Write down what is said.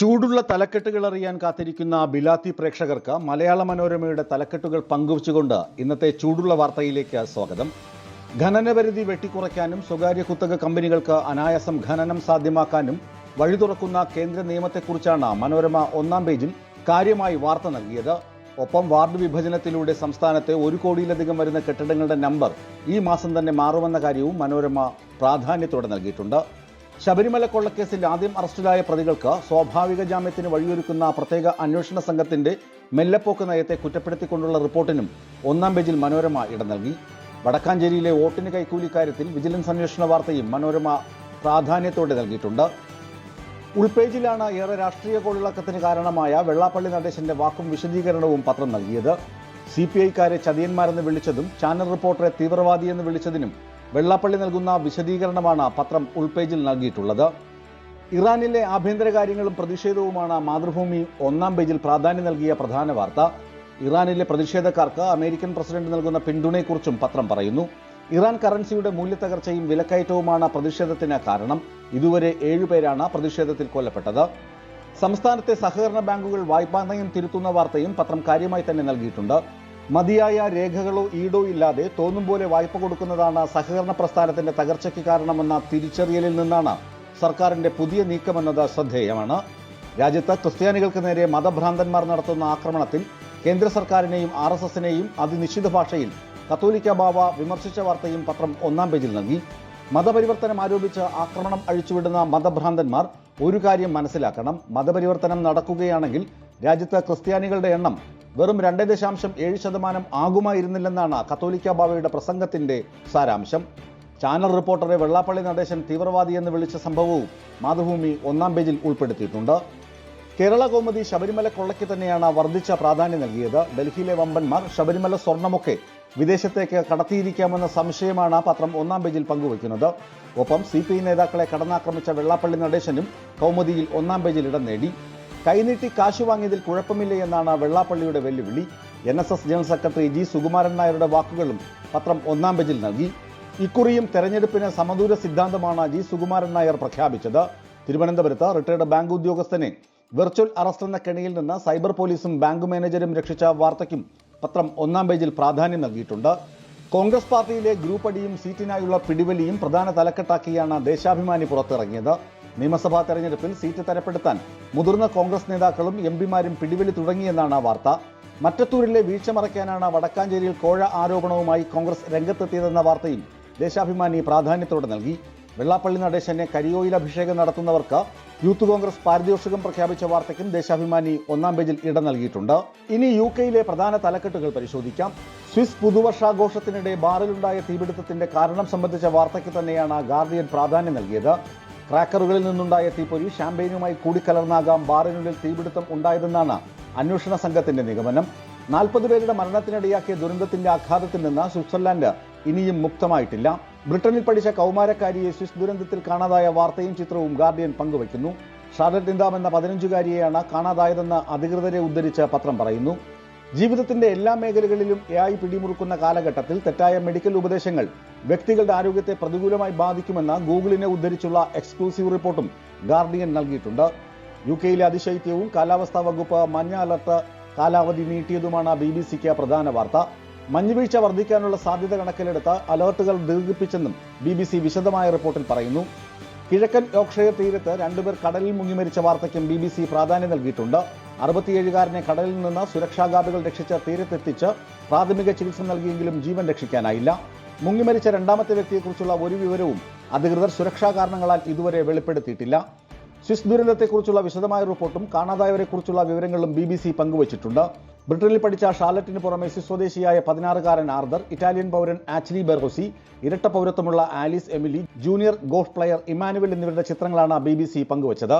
ചൂടുള്ള തലക്കെട്ടുകൾ അറിയാൻ കാത്തിരിക്കുന്ന ബിലാത്തി പ്രേക്ഷകർക്ക് മലയാള മനോരമയുടെ തലക്കെട്ടുകൾ പങ്കുവച്ചുകൊണ്ട് ഇന്നത്തെ ചൂടുള്ള വാർത്തയിലേക്ക് സ്വാഗതം. ഖനനപരിധി വെട്ടിക്കുറയ്ക്കാനും സ്വകാര്യ കുത്തക കമ്പനികൾക്ക് അനായാസം ഖനനം സാധ്യമാക്കാനും വഴി തുറക്കുന്ന കേന്ദ്ര നിയമത്തെക്കുറിച്ചാണ് മനോരമ ഒന്നാം പേജിൽ കാര്യമായി വാർത്ത നൽകിയത്. ഒപ്പം വാർഡ് വിഭജനത്തിലൂടെ സംസ്ഥാനത്തെ ഒരു കോടിയിലധികം വരുന്ന കെട്ടിടങ്ങളുടെ നമ്പർ ഈ മാസം തന്നെ മാറുമെന്ന കാര്യവും മനോരമ പ്രാധാന്യത്തോടെ നൽകിയിട്ടുണ്ട്. ശബരിമല കൊള്ളക്കേസിൽ ആദ്യം അറസ്റ്റിലായ പ്രതികൾക്ക് സ്വാഭാവിക ജാമ്യത്തിന് വഴിയൊരുക്കുന്ന പ്രത്യേക അന്വേഷണ സംഘത്തിന്റെ മെല്ലപ്പോക്ക് നയത്തെ കുറ്റപ്പെടുത്തിക്കൊണ്ടുള്ള റിപ്പോർട്ടിനും ഒന്നാം പേജിൽ മനോരമ ഇടം നൽകി. വടക്കാഞ്ചേരിയിലെ വോട്ടിന് കൈക്കൂലി കാര്യത്തിൽ വിജിലൻസ് അന്വേഷണ വാർത്തയും മനോരമ പ്രാധാന്യത്തോടെ നൽകിയിട്ടുണ്ട്. ഉൾപേജിലാണ് ഏറെ രാഷ്ട്രീയ കൊള്ളിളക്കത്തിന് കാരണമായ വെള്ളാപ്പള്ളി നടേശന്റെ വാക്കും വിശദീകരണവും പത്രം നൽകിയത്. സി പി ഐക്കാരെ ചതിയന്മാരെന്ന് വിളിച്ചതും ചാനൽ റിപ്പോർട്ടറെ തീവ്രവാദിയെന്ന് വിളിച്ചതിനും വെള്ളാപ്പള്ളി നൽകുന്ന വിശദീകരണമാണ് പത്രം ഉൾപേജിൽ നൽകിയിട്ടുള്ളത്. ഇറാനിലെ ആഭ്യന്തര കാര്യങ്ങളും പ്രതിഷേധവുമാണ് മാതൃഭൂമി ഒന്നാം പേജിൽ പ്രാധാന്യം നൽകിയ പ്രധാന വാർത്ത. ഇറാനിലെ പ്രതിഷേധക്കാർക്ക് അമേരിക്കൻ പ്രസിഡന്റ് നൽകുന്ന പിന്തുണയെക്കുറിച്ചും പത്രം പറയുന്നു. ഇറാൻ കറൻസിയുടെ മൂല്യത്തകർച്ചയും വിലക്കയറ്റവുമാണ് പ്രതിഷേധത്തിന് കാരണം. ഇതുവരെ ഏഴുപേരാണ് പ്രതിഷേധത്തിൽ കൊല്ലപ്പെട്ടത്. സംസ്ഥാനത്തെ സഹകരണ ബാങ്കുകൾ വായ്പാ നയം തിരുത്തുന്ന വാർത്തയും പത്രം കാര്യമായി തന്നെ നൽകിയിട്ടുണ്ട്. മതിയായ രേഖകളോ ഈടോ ഇല്ലാതെ തോന്നും പോലെ വായ്പ കൊടുക്കുന്നതാണ് സഹകരണ പ്രസ്ഥാനത്തിന്റെ തകർച്ചയ്ക്ക് കാരണമെന്ന തിരിച്ചറിയലിൽ നിന്നാണ് സർക്കാരിന്റെ പുതിയ നീക്കമെന്നത് ശ്രദ്ധേയമാണ്. രാജ്യത്ത് ക്രിസ്ത്യാനികൾക്ക് നേരെ മതഭ്രാന്തന്മാർ നടത്തുന്ന ആക്രമണത്തിൽ കേന്ദ്ര സർക്കാരിനെയും ആർ എസ് എസിനെയും അതിനിശ്ചിത ഭാഷയിൽ കത്തോലിക്ക ബാവ വിമർശിച്ച വാർത്തയും പത്രം ഒന്നാം പേജിൽ നൽകി. മതപരിവർത്തനം ആരോപിച്ച് ആക്രമണം അഴിച്ചുവിടുന്ന മതഭ്രാന്തന്മാർ ഒരു കാര്യം മനസ്സിലാക്കണം. മതപരിവർത്തനം നടക്കുകയാണെങ്കിൽ രാജ്യത്ത് ക്രിസ്ത്യാനികളുടെ എണ്ണം വെറും രണ്ട് ദശാംശം ഏഴ് ശതമാനം ആകുമായിരുന്നില്ലെന്നാണ് കത്തോലിക്ക ബാവയുടെ പ്രസംഗത്തിന്റെ സാരാംശം. ചാനൽ റിപ്പോർട്ടറെ വെള്ളാപ്പള്ളി നടേശൻ തീവ്രവാദി എന്ന് വിളിച്ച സംഭവവും മാതൃഭൂമി ഒന്നാം പേജിൽ ഉൾപ്പെടുത്തിയിട്ടുണ്ട്. കേരള കോമതി ശബരിമല കൊള്ളയ്ക്ക് തന്നെയാണ് വർദ്ധിച്ച പ്രാധാന്യം നൽകിയത്. ഡൽഹിയിലെ വമ്പന്മാർ ശബരിമല സ്വർണമൊക്കെ വിദേശത്തേക്ക് കടത്തിയിരിക്കാമെന്ന സംശയമാണ് പത്രം ഒന്നാം പേജിൽ പങ്കുവയ്ക്കുന്നത്. ഒപ്പം സി പി ഐ നേതാക്കളെ കടന്നാക്രമിച്ച വെള്ളാപ്പള്ളി നടേശനും കൗമുദിയിൽ ഒന്നാം പേജിൽ ഇടം നേടി. കൈനീട്ടി കാശ് വാങ്ങിയതിൽ കുഴപ്പമില്ല എന്നാണ് വെള്ളാപ്പള്ളിയുടെ വെല്ലുവിളി. N S S general secretary G Sukumaran നായരുടെ വാക്കുകളും പത്രം ഒന്നാം പേജിൽ നൽകി. ഇക്കുറിയും തെരഞ്ഞെടുപ്പിന് സമദൂര സിദ്ധാന്തമാണ് ജി സുകുമാരൻ നായർ പ്രഖ്യാപിച്ചത്. തിരുവനന്തപുരത്ത് റിട്ടയർഡ് ബാങ്ക് ഉദ്യോഗസ്ഥനെ വെർച്വൽ അറസ്റ്റ് എന്ന കെണിയിൽ നിന്ന് സൈബർ പോലീസും ബാങ്ക് മാനേജരും രക്ഷിച്ച വാർത്തയ്ക്കും പത്രം ഒന്നാം പേജിൽ പ്രാധാന്യം നൽകിയിട്ടുണ്ട്. കോൺഗ്രസ് പാർട്ടിയിലെ ഗ്രൂപ്പ് അടിയും സീറ്റിനായുള്ള പിടിവലിയും പ്രധാന തലക്കെട്ടാക്കിയാണ് ദേശാഭിമാനി പുറത്തിറങ്ങിയത്. നിയമസഭാ തെരഞ്ഞെടുപ്പിൽ സീറ്റ് തരപ്പെടുത്താൻ മുതിർന്ന കോൺഗ്രസ് നേതാക്കളും എം പിമാരും പിടിവലി തുടങ്ങിയെന്നാണ് വാർത്ത. മറ്റത്തൂരിലെ വീഴ്ച മറയ്ക്കാനാണ് വടക്കാഞ്ചേരിയിൽ കോഴ ആരോപണവുമായി കോൺഗ്രസ് രംഗത്തെത്തിയതെന്ന വാർത്തയും ദേശാഭിമാനി പ്രാധാന്യത്തോടെ നൽകി. വെള്ളാപ്പള്ളി നടേശനെ കരിയോയിൽ അഭിഷേകം നടത്തുന്നവർക്ക് യൂത്ത് കോൺഗ്രസ് പാരിതോഷികം പ്രഖ്യാപിച്ച വാർത്തയ്ക്കും ദേശാഭിമാനി ഒന്നാം പേജിൽ ഇടം നൽകിയിട്ടുണ്ട്. ഇനി യു കെയിലെ പ്രധാന തലക്കെട്ടുകൾ പരിശോധിക്കാം. സ്വിസ് പുതുവർഷാഘോഷത്തിനിടെ ബാറിലുണ്ടായ തീപിടുത്തത്തിന്റെ കാരണം സംബന്ധിച്ച വാർത്തയ്ക്ക് തന്നെയാണ് ഗാർഡിയൻ പ്രാധാന്യം നൽകിയത്. ക്രാക്കറുകളിൽ നിന്നുണ്ടായ തീപ്പൊരി ഷാമ്പയിനുമായി കൂടിക്കലർന്നാകാം ബാറിനുള്ളിൽ തീപിടുത്തം ഉണ്ടായതെന്നാണ് അന്വേഷണ സംഘത്തിന്റെ നിഗമനം. നാൽപ്പത് പേരുടെ മരണത്തിനിടയാക്കിയ ദുരന്തത്തിന്റെ ആഘാതത്തിൽ നിന്ന് സ്വിറ്റ്സർലാൻഡ് ഇനിയും മുക്തമായിട്ടില്ല. ബ്രിട്ടനിൽ പഠിച്ച കൗമാരക്കാരിയെ സ്വിസ് ദുരന്തത്തിൽ കാണാതായ വാർത്തയും ചിത്രവും ഗാർഡിയൻ പങ്കുവയ്ക്കുന്നു. ഷാർലറ്റ് ഇന്താം എന്ന പതിനഞ്ചുകാരിയെയാണ് കാണാതായതെന്ന് അധികൃതരെ ഉദ്ധരിച്ച് പത്രം പറയുന്നു. ജീവിതത്തിന്റെ എല്ലാ മേഖലകളിലും എ ഐ പിടിമുറുക്കുന്ന കാലഘട്ടത്തിൽ തെറ്റായ മെഡിക്കൽ ഉപദേശങ്ങൾ വ്യക്തികളുടെ ആരോഗ്യത്തെ പ്രതികൂലമായി ബാധിക്കുമെന്ന ഗൂഗിളിനെ ഉദ്ധരിച്ചുള്ള എക്സ്ക്ലൂസീവ് റിപ്പോർട്ടും ഗാർഡിയൻ നൽകിയിട്ടുണ്ട്. യു കെയിലെ അതിശൈത്യവും കാലാവസ്ഥാ വകുപ്പ് മഞ്ഞ അലർട്ട് കാലാവധി നീട്ടിയതുമാണ് ബി ബി സിക്ക് പ്രധാന വാർത്ത. മഞ്ഞുവീഴ്ച വർദ്ധിക്കാനുള്ള സാധ്യത കണക്കിലെടുത്ത് അലർട്ടുകൾ ദീർഘിപ്പിച്ചെന്നും ബി ബി സി വിശദമായ റിപ്പോർട്ടിൽ പറയുന്നു. കിഴക്കൻ യോക്ഷയർ തീരത്ത് രണ്ടുപേർ കടലിൽ മുങ്ങിമരിച്ച വാർത്തയ്ക്കും ബി ബി സി പ്രാധാന്യം നൽകിയിട്ടുണ്ട്. അറുപത്തിയേഴുകാരനെ കടലിൽ നിന്ന് സുരക്ഷാ ഗാർഡുകൾ രക്ഷിച്ച് തീരത്തെത്തിച്ച് പ്രാഥമിക ചികിത്സ നൽകിയെങ്കിലും ജീവൻ രക്ഷിക്കാനായില്ല. മുങ്ങിമരിച്ച രണ്ടാമത്തെ വ്യക്തിയെക്കുറിച്ചുള്ള ഒരു വിവരവും അധികൃതർ സുരക്ഷാ കാരണങ്ങളാൽ ഇതുവരെ വെളിപ്പെടുത്തിയിട്ടില്ല. സ്വിസ് ദുരന്തത്തെക്കുറിച്ചുള്ള വിശദമായ റിപ്പോർട്ടും കാണാതായവരെക്കുറിച്ചുള്ള വിവരങ്ങളും ബി ബി സി പങ്കുവച്ചിട്ടുണ്ട്. ബ്രിട്ടനിൽ പഠിച്ച ഷാർലറ്റിന് പുറമെ സ്വിസ് സ്വദേശിയായ പതിനാറുകാരൻ ആർദർ ഇറ്റാലിയൻ പൗരൻ ആച്ലി ബെർഹോസി ഇരട്ട പൗരത്വമുള്ള Alice Emily junior golf player Emmanuel എന്നിവരുടെ ചിത്രങ്ങളാണ് ബി ബി സി പങ്കുവച്ചത്.